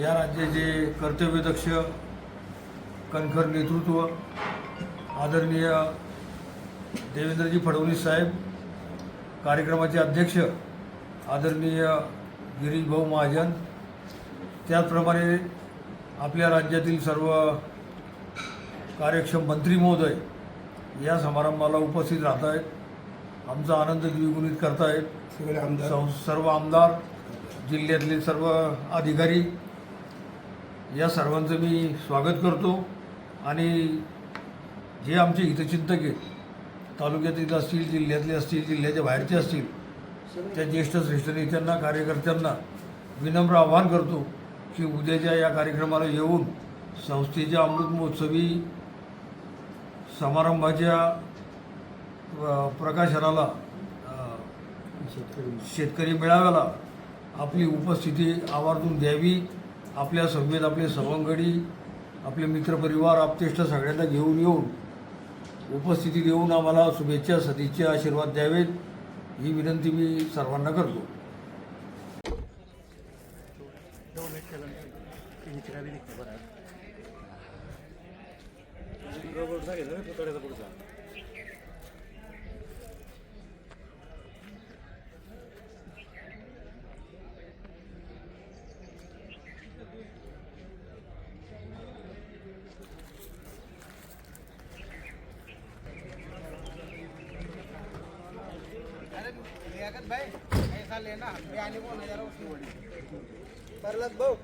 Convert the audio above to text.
या राज्याचे कर्तव्यदक्ष कणखर नेतृत्व आदरणीय देवेंद्रजी फडणवीस साहेब कार्यक्रमाचे अध्यक्ष आदरणीय गिरीश भाऊ महाजन त्याचप्रमाणे आपल्या राज्यातील सर्व कार्यक्षम मंत्री महोदय या समारंभाला उपस्थित राहत आहेत आमचा आनंद द्विगुणित करतायत. सगळे आमदार. सर्व आमदार जिल्ह्यातले सर्व अधिकारी या सर्वांचं मी स्वागत करतो. आणि जे आमचे हितचिंतक आहेत तालुक्यातील असतील जिल्ह्यातले असतील जिल्ह्याच्या बाहेरचे असतील त्या ज्येष्ठ श्रेष्ठ नेत्यांना कार्यकर्त्यांना विनम्र आवाहन करतो की उद्याच्या या कार्यक्रमाला येऊन संस्थेच्या अमृत महोत्सवी समारंभाच्या प्रकाशनाला शेतकरी मेळाव्याला आपली उपस्थिती आवर्जून द्यावी. आपल्या सभेत आपले सवंगडी आपले मित्रपरिवार आपतेष्ट सगळ्यांना घेऊन येऊन उपस्थिती देऊन आम्हाला शुभेच्छा सदिच्छा आशीर्वाद द्यावेत ही विनंती मी सर्वांना करतो. लियाकत भाई. ऐसा लेना. मैं आने को नजर उसकी बड़ी परलत भाऊ